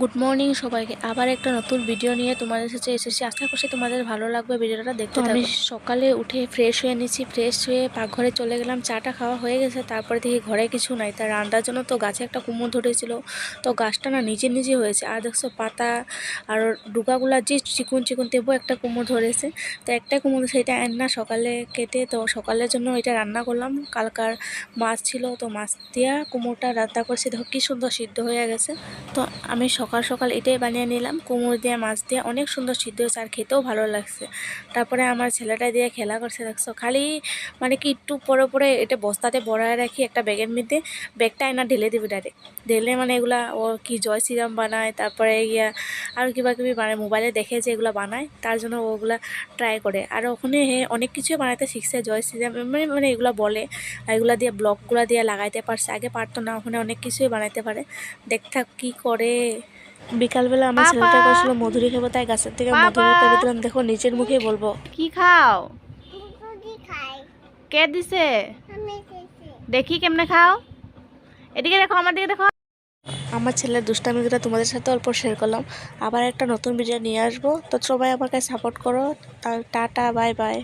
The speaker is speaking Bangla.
গুড মর্নিং সবাইকে। আবার একটা নতুন ভিডিও নিয়ে তোমাদের সাথে এসেছি। আশা করছি তোমাদের ভালো লাগবে ভিডিওটা দেখতে আমি সকালে উঠে ফ্রেশ হয়ে নিয়েছি ফ্রেশ হয়ে পাকঘরে চলে গেলাম। চাটা খাওয়া হয়ে গেছে তারপরে দেখি ঘরে কিছু নাই। তার রান্নার জন্য তো গাছে একটা কুমড়ো ধরেছিল। তো গাছটা না নিজে নিজে হয়েছে। আর দেখছ পাতা আর ডুকাগুলা যে চিকুন চিকুন তেবো একটা কুমড়ো ধরেছে। তো একটা কুমড়ো সেটা না সকালে কেটে তো সকালের জন্য এটা রান্না করলাম। কালকার মাছ ছিল তো মাছ দিয়া কুমড়োটা রান্না করছি। দেখো কী সুন্দর সিদ্ধ হয়ে গেছে। তো আমি সকাল সকাল সকাল এটাই বানিয়ে নিলাম। কুমড়ো দিয়ে, মাছ দিয়ে অনেক সুন্দর সিদ্ধ হয়েছে আর খেতেও ভালো লাগছে। তারপরে আমার ছেলেটা দিয়ে খেলা করছে, দেখছ? খালি মানে কি একটু পরে পরে এটা বস্তাতে বড়ায় রাখি, একটা ব্যাগের মধ্যে ব্যাগটা আয়না ঢেলে দিবি ডাইরেক্ট ঢেলে মানে এগুলা ও কি জয় শ্রীরাম বানায়, তারপরে ইয়া আর কিবা কিবি বানায়, মোবাইলে দেখে যে এগুলো বানায়, তার জন্য ওগুলা ট্রাই করে। আর ওখানে অনেক কিছুই বানাতে শিখছে, জয় শ্রীরাম মানে মানে এগুলো বলে, আর এগুলো দিয়ে ব্লকগুলো দিয়ে লাগাইতে পারছে, আগে পারতো না, ওখানে অনেক কিছুই বানাইতে পারে। দেখতে কি করে। বিকালবেলা আমার! ছেলেটা করছিল মধুরি খাব তাই গাছের থেকে! মধুরি পেরে দিলাম দেখো নিচের মুখে বলব। কি খাও? কে দিছে? দেখি কেমনে খাও। এদিকে দেখো আমার দিকে দেখো। আমার ছেলের দুষ্টামিগুলো তোমাদের সাথে অল্প শেয়ার করলাম। আবার একটা নতুন ভিডিও নিয়ে আসব। তো সবাই আমাকে সাপোর্ট করো। Tata bye bye